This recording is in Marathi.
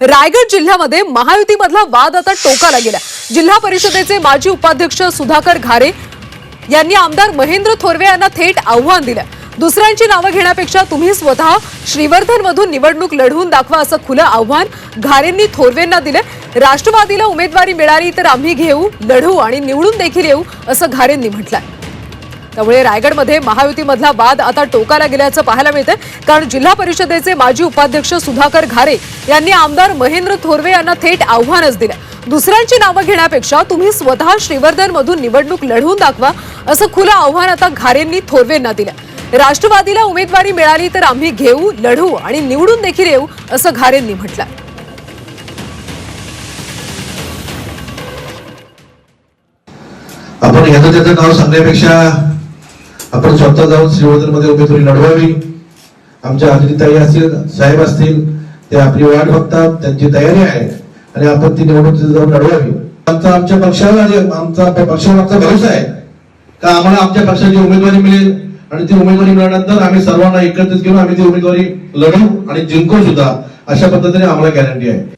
रायगड जिल्ह्यामध्ये महायुतीमधला वाद आता टोकाला गेला जिल्हा परिषदेचे माजी उपाध्यक्ष सुधाकर घारे यांनी आमदार महेंद्र थोरवे यांना थेट आव्हान दिलं दुसऱ्यांची नावं घेण्यापेक्षा तुम्ही स्वतः श्रीवर्धन मधून निवडणूक लढवून दाखवा असं खुलं आव्हान घारेंनी थोरवेंना दिलं राष्ट्रवादीला उमेदवारी मिळाली तर आम्ही घेऊ लढू आणि निवडून देखील येऊ असं घारेंनी म्हटलंय. त्यामुळे रायगडमध्ये महायुतीमधला वाद आता टोकाला गेल्याचं पाहायला मिळतंय. कारण जिल्हा परिषदेचे माजी उपाध्यक्ष सुधाकर घारे यांनी आमदार महेंद्र थोरवे यांना थेट आव्हानच दिलं. दुसऱ्यांची नावं घेण्यापेक्षा तुम्ही स्वतः श्रीवर्धन मधून निवडणूक लढवून दाखवा असं खुलं आव्हान आता घारेंनी थोरवेंना दिलं. राष्ट्रवादीला उमेदवारी मिळाली तर आम्ही घेऊ लढू आणि निवडून देखील येऊ असं घारेंनी म्हटलं आपण याचं त्याचं नाव सांगण्यापेक्षा आपण स्वतः जाऊन श्रीवर्धनमध्ये उमेदवारी लढवावी. आमच्या ताई असतील साहेब असतील ते आपली वाट बघतात त्यांची तयारी आहे. आणि आपण ती निवडणूक जाऊन लढवावी. आमचा आमच्या पक्षाला आमचा पक्षावर आमचा भरोसा आहे. का आम्हाला आमच्या पक्षाची उमेदवारी मिळेल? आणि ती उमेदवारी मिळाल्यानंतर आम्ही सर्वांना एकत्रित घेऊन आम्ही ती उमेदवारी लढू आणि जिंकू सुद्धा. अशा पद्धतीने आम्हाला गॅरंटी आहे.